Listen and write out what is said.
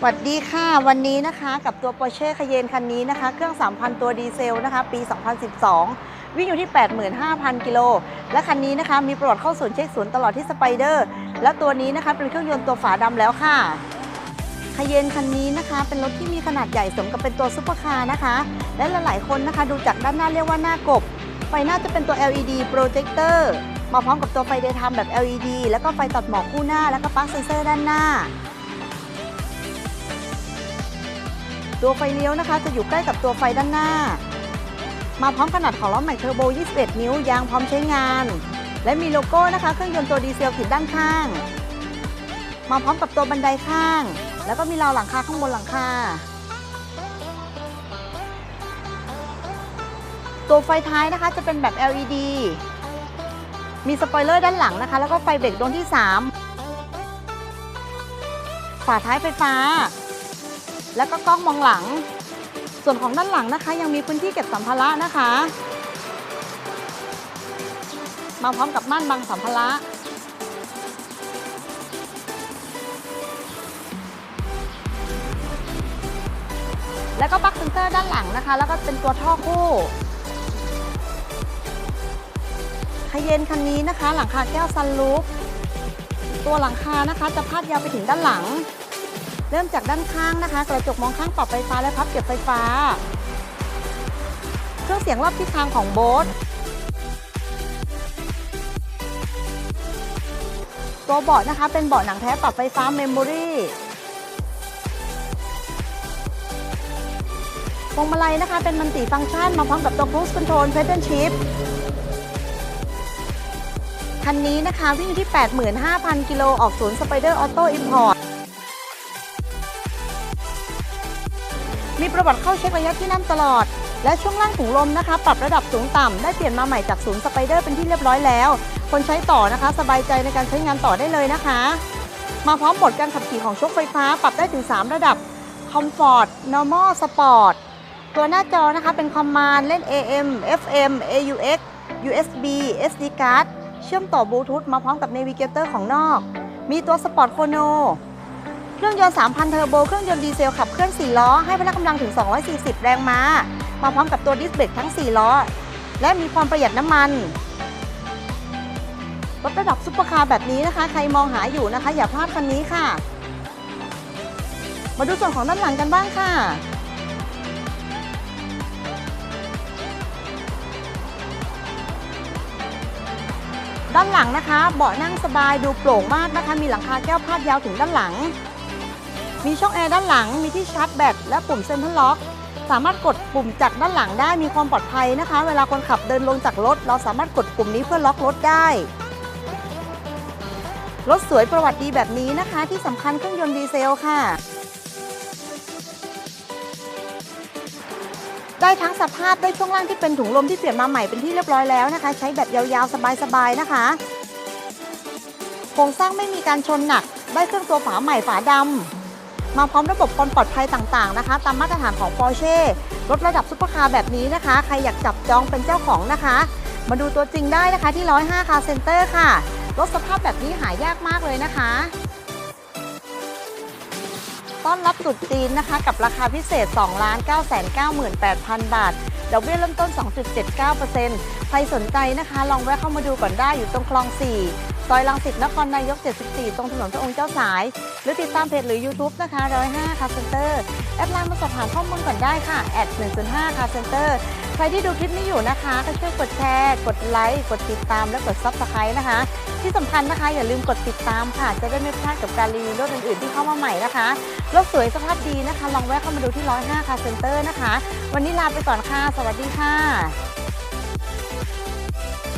สวัสดีค่ะวันนี้นะคะกับตัว Porsche Cayenne คันนี้นะคะ เครื่อง 3,000 ตัวดีเซลนะคะ ปี 2012 วิ่งอยู่ที่ 85,000 กิโล และคันนี้นะคะ มีประวัติเข้าศูนย์เช็คศูนย์ตลอดที่สไปเดอร์และตัวนี้นะคะ เป็นเครื่องยนต์ตัวฝาดำแล้วค่ะคาเยนคันนี้นะคะ เป็นรถที่มีขนาดใหญ่สมกับเป็นตัวซุปเปอร์คาร์นะคะ และหลายๆคนนะคะ ดูจากด้านหน้าเรียกว่าหน้ากบ ไฟหน้าจะเป็นตัว LED โปรเจคเตอร์มาพร้อมกับตัวไฟ daytime แบบ LED แล้วก็ไฟตัดหมอกคู่หน้า แล้วก็ปลั๊กเซนเซอร์ด้านหน้า ตัวไฟเลี้ยวนะคะ จะอยู่ใกล้กับตัวไฟด้านหน้า มาพร้อมขนาดของล้อแม็กเทอร์โบ 21 นิ้วยางพร้อมใช้งาน และมีโลโก้นะคะ เครื่องยนต์ตัวดีเซลติดด้านข้าง มาพร้อมกับตัวบันไดข้าง แล้วก็มีราวหลังคาข้างบนหลังคาตัวไฟท้ายนะคะจะเป็นแบบ LED มีสปอยเลอร์ด้านหลังนะคะ แล้วก็ไฟเบรกดวงที่ 3 ฝาท้ายไฟฟ้า แล้วก็กล้องมองหลัง ส่วนของด้านหลังนะคะ ยังมีพื้นที่เก็บสัมภาระนะคะ มาพร้อมกับม่านบังสัมภาระแล้วก็ปลั๊กเซนเซอร์ด้านหลังนะคะ แล้วก็เป็นตัวท่อคู่คาเยนคันนี้นะคะ หลังคาแก้วซันรูฟตัวหลังคานะคะ จะพาดยาวไปถึงด้านหลัง เริ่มจากด้านข้างนะคะ กระจกมองข้างปรับไฟฟ้าและพับเก็บไฟฟ้า เครื่องเสียงรอบทิศทางของโบสตัวเบาะนะคะ เป็นเบาะหนังแท้ปรับไฟฟ้าเมมโมรี่พวงมาลัยนะคะ เป็นมันติฟังก์ชันมาพร้อมกับตัว Cruise Control Pedal Shift คันนี้นะคะ วิ่งอยู่ที่ 85,000 กิโลออกศูนย์ Spider Auto Import มี มีประวัติเข้าเช็คระยะที่นั่นตลอด และช่วงล่างถุงลมนะคะ ปรับระดับสูงต่ำได้เปลี่ยนมาใหม่จากศูนย์สไปเดอร์เป็นที่เรียบร้อยแล้ว คนใช้ต่อนะคะ สบายใจในการใช้งานต่อได้เลยนะคะ มาพร้อมโหมดการขับขี่ของชคไฟฟ้า ปรับได้ถึง 3 ระดับ Comfort Normal Sport ตัวหน้าจอนะคะเป็นคอมมานด์เล่น AM FM AUX USB SD card เชื่อมต่อบลูทูธมาพร้อมกับ Navigator ของนอก มีตัว Sport Chrono เครื่องยนต์ 3,000 เทอร์โบ เครื่องยนต์ดีเซลขับเคลื่อน 4 ล้อ ให้พละกำลังถึง 240 แรงม้า มาพร้อมกับตัวดิสเบรกทั้ง 4 ล้อ และมีความประหยัดน้ำมัน รถระดับซุปเปอร์คาร์แบบนี้นะคะ ใครมองหาอยู่นะคะ อย่าพลาดคันนี้ค่ะ มาดูส่วนของด้านหลังกันบ้างค่ะด้านหลังนะคะ เบาะนั่งสบายดูโปร่งมากนะคะ มีหลังคาแก้วพาดยาวถึงด้านหลัง มีช่องแอร์ด้านหลัง มีที่ชาร์จแบตและปุ่มเซ็นทรัลล็อก สามารถกดปุ่มจากด้านหลังได้มีความปลอดภัยนะคะ เวลาคนขับเดินลงจากรถ เราสามารถกดปุ่มนี้เพื่อล็อกรถได้ รถสวยประวัติดีแบบนี้นะคะ ที่สำคัญเครื่องยนต์ดีเซลค่ะ ได้ทั้งสภาพได้ช่วงล่างที่เป็นถุงลมที่เปลี่ยนมาใหม่เป็นที่เรียบร้อยแล้วนะคะ ใช้แบบยาวๆสบายๆนะคะโครงสร้างไม่มีการชนหนัก ได้เครื่องตัวฝาใหม่ฝาดำ มาพร้อมระบบความปลอดภัยต่างๆนะคะ ตามมาตรฐานของ Porsche รถระดับซุปเปอร์คาร์แบบนี้นะคะ ใครอยากจับจองเป็นเจ้าของนะคะ มาดูตัวจริงได้นะคะที่ 105 Car Center ค่ะ รถสภาพแบบนี้หายากมากเลยนะคะ ต้อนรับตรุษจีนนะคะ กับราคาพิเศษ 2 9 9 8 0 0 0 บาทดอกเบี้ยเริ่มต้น 2.79%ใครสนใจนะคะ ลองแวะเข้ามาดูก่อนได้อยู่ตรงคลอง 4 ซอยลังสิตนครนายก 74 ตรงถนนพระองค์เจ้าสาย หรือติดตามเพจหรือ YouTube นะคะ105 Car Center แอดไลน์มาสอบถามข้อมูลก่อนได้ค่ะแอด105 Car Center ใครที่ดูคลิปนี้อยู่นะคะ ก็ช่วยกดแชร์ กดไลค์ กดติดตามและกด Subscribe นะคะ ที่สำคัญนะคะ อย่าลืมกดติดตามค่ะ จะได้ไม่พลาดกับการรีวิวรถอื่นๆที่เข้ามาใหม่นะคะรถสวยสภาพดีนะคะ ลองแวะเข้ามาดูที่105 Car Center นะคะ วันนี้ลาไปก่อนค่ะ สวัสดีค่ะ